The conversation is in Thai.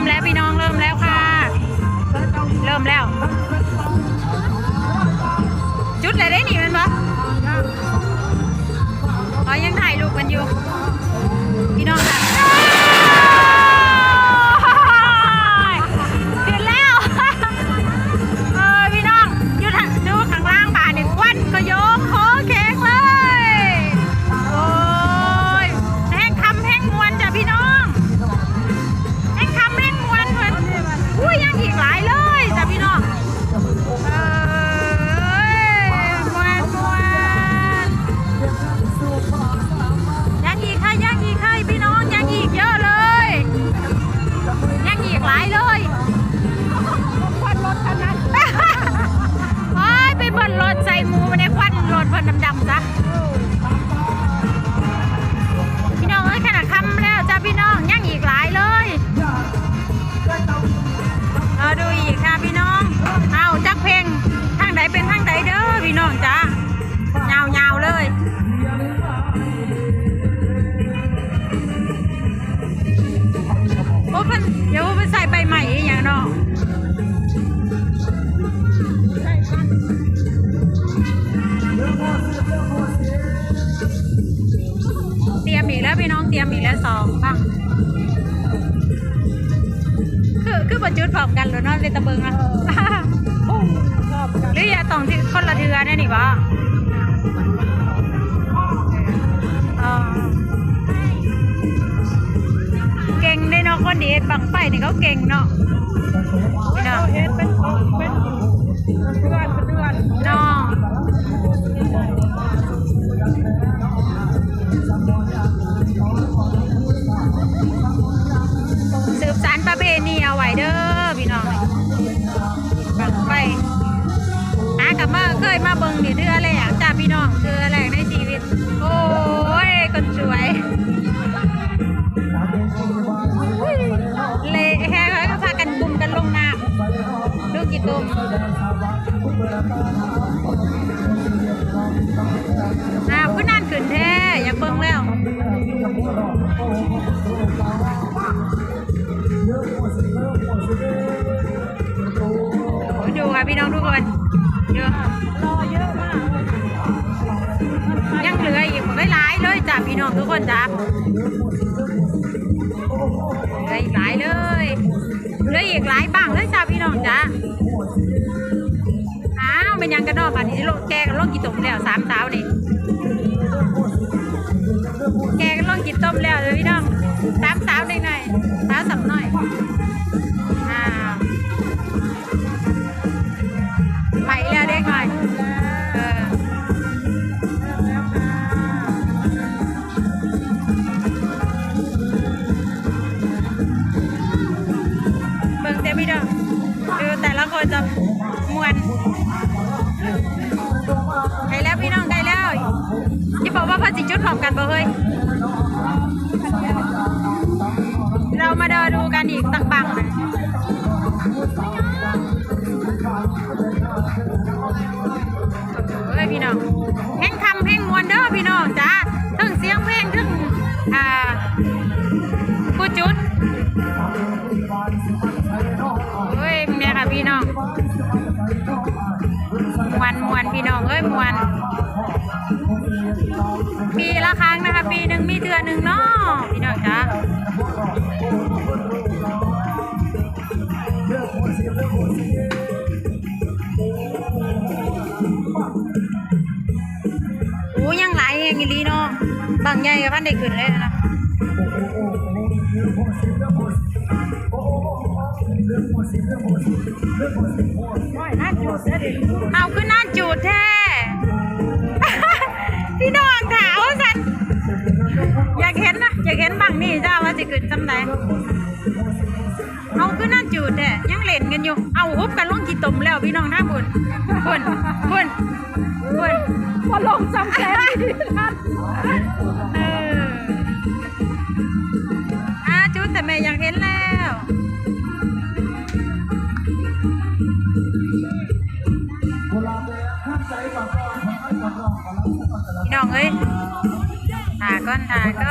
มแล้วพี่น้องเริ่มแล้วค่ะ เริ่มแล้ว จุดอะไรได้หนิมันปะอ๋อยังถ่ายรูปกันอยู่ พี่น้องค่ะ เตรียมอีกแล้วสองบ้างคือคือประจุดพร้อมกันแล้วเนาะเรตะเบิงอะหรืออย่าต้องที่คนละเทือเนี่ยนี่บ่เออเก่งได้เนาะคนดีเอ็ดบังไฟนี่เขาเก่งเนาะพี่น้องเฮ็ดเป็นเป็นเดือนเป็นเดือนเนาะ ยมาเบิ่งนี่เดือแรกจ้าพี่น้องเดือแรกในชีวิต โอ้ยคนสวยเละแค่ก็พากันบุมกันลงน้ำดูกี่ตุ่มน้ำก็นั่นขึ้นแท้อยากเบิ่งแล้วดูค่ะพี่น้องทุกคนดูรอเยอะ ยังเหลืออีกไม่หลายเลยจ้ะพี่น้องทุกคนจ้ะเหลืออีกหลายเลยเหลืออีกหลายบ้างเลยจ้ะพี่น้องจ้ะอ้าวเป็นยังกันเนอกบ้านนี้โลแกกันลงกี่ตมแล้วสามสาวนี่แกกันลงกี่ต้มแล้วเลยพี่น้องสามสาวหน่อยหน่อยสาวสับหน่อย บ่เฮ้ย เรามาเดินดูกันอีกตักบังนะเฮ้ยพี่น้องเพลงคำเพลงมวนเด้อพี่น้องจ้าถึงเสียงเพลงถึงอ่าผู้จุดเฮ้ยเนี่ยค่ะพี่น้องมวนมวนพี่น้องเอ้ยมวน ปีละครั้งนะคะ ปีหนึ่งมีเดือนหนึ่งเนาะพี่น้องจ้าโอ้ยังไหลยเองอีหลีเนาะบางใหญ่กับพันได้ขึ้นเลยนะเอาขึ้นน่าจูดแท้ พี่น้องถามสันอยากเห็นนะอยากเห็นบังนี่จ้าว่าสิขึ้นจำไหนเอาขึ้นน่าจูดแท้ยังเล่นกันอยู่ เอาฮุบกันลงกี่ตมแล้วพี่น้องหน้าบุญบุญบุญบุญพอลงจำแสนดีท่านเอออาจูดแต่แม่อยากเห็นแล้ว พี่น้องเอ้ยถ่าก้อนถ่าก็